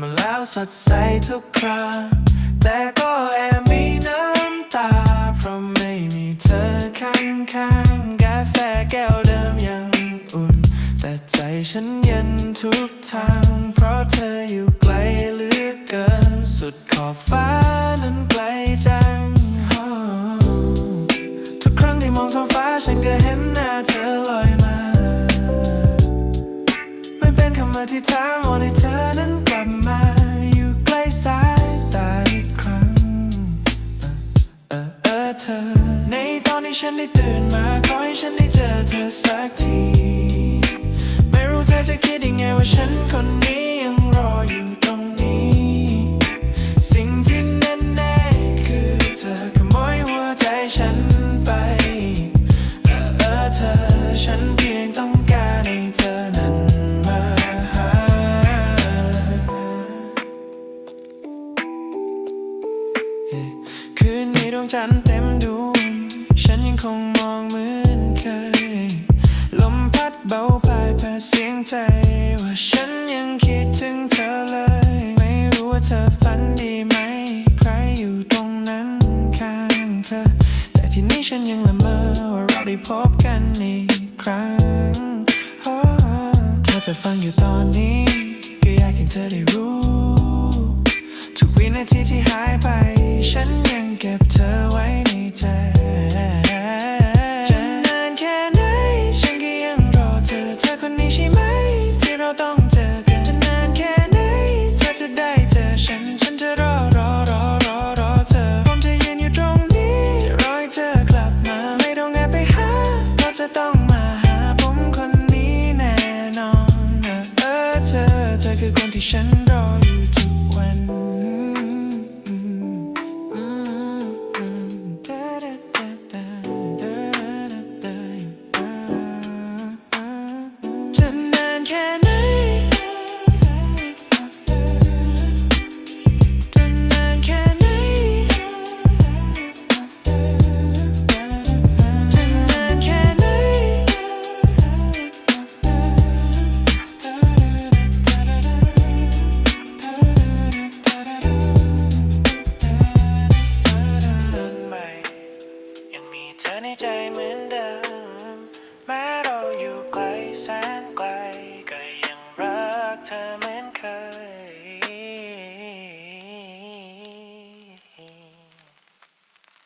มาแล้วสดใสทุกคราแต่ก็แอบมีน้ำตา เพราะไม่มีเธอข้างๆกาแฟแก้วเดิมยังอุ่น แต่ใจฉันเย็นทุกทาง เพราะเธออยู่ไกลเหลือเกิน สุดขอบฟ้านั้น ตอนที่ฉันได้ตื่นมาขอให้ฉันได้เจอเธอสักที ไม่รู้เธอจะคิดยังไงว่าฉันคนนี้ยังรออยู่ตรงนี้ สิ่งที่แน่ๆคือเธอขโมยหัวใจฉันไปเออเออเธอฉันเพียงต้องการให้เธอนั้นมาหา คืนนี้ดวงจันทร์เต็มดวงฉันยัง คงมองเหมือนเคย ลมพัดเบาพายผ่านเสียงใจว่าฉันยังคิดถึงเธอเลย ไม่รู้ว่าเธอฝันดีไหม ใครอยู่ตรงนั้นข้างเธอ แต่ที่นี้ฉันยังละเมอว่าเราได้พบกันอีกครั้งอ๋อถ้าเธอฟังอยู่ตอนนี้ ก็อยากให้เธอได้รู้ทุกวินาทีที่หายไป ฉันยังเก็บเธอไว้